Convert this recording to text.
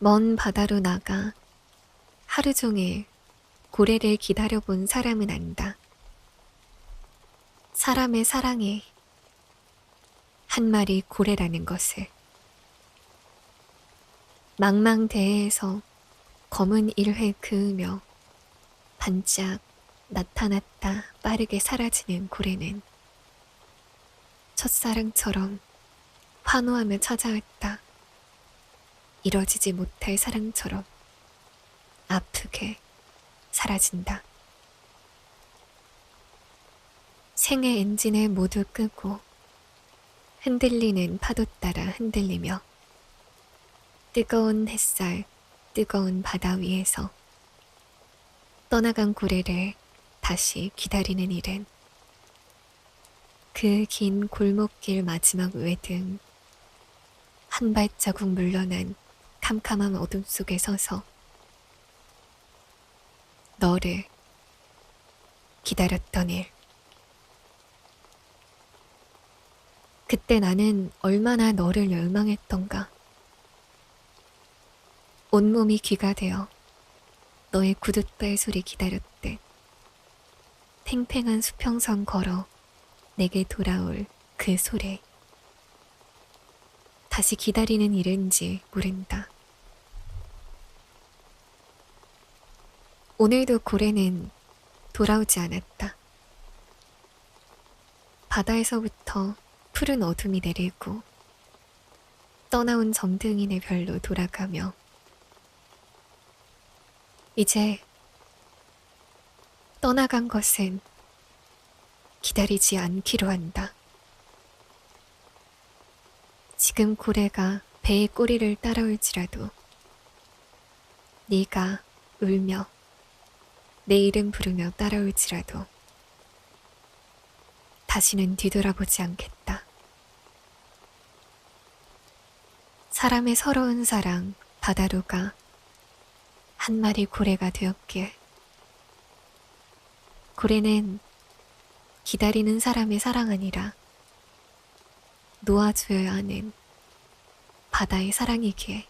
먼 바다로 나가 하루 종일 고래를 기다려본 사람은 안다. 사람의 사랑에 한 마리 고래라는 것을. 망망대해에서 검은 일회 그으며 반짝 나타났다 빠르게 사라지는 고래는 첫사랑처럼 환호하며 찾아왔다. 이뤄지지 못할 사랑처럼 아프게 사라진다. 생의 엔진을 모두 끄고 흔들리는 파도 따라 흔들리며 뜨거운 햇살, 뜨거운 바다 위에서 떠나간 고래를 다시 기다리는 일은 그 긴 골목길 마지막 외등 한 발자국 물러난 캄캄한 어둠 속에 서서 너를 기다렸던 일. 그때 나는 얼마나 너를 열망했던가. 온몸이 귀가 되어 너의 구둣발 소리 기다렸듯 팽팽한 수평선 걸어 내게 돌아올 그 소리. 다시 기다리는 일인지 모른다. 오늘도 고래는 돌아오지 않았다. 바다에서부터 푸른 어둠이 내리고 떠나온 점등이네 별로 돌아가며 이제 떠나간 것은 기다리지 않기로 한다. 지금 고래가 배의 꼬리를 따라올지라도 네가 울며 내 이름 부르며 따라올지라도 다시는 뒤돌아보지 않겠다. 사람의 서러운 사랑 바다로 가 한 마리 고래가 되었길. 고래는 기다리는 사람의 사랑 아니라 놓아줘야 하는 바다의 사랑이기에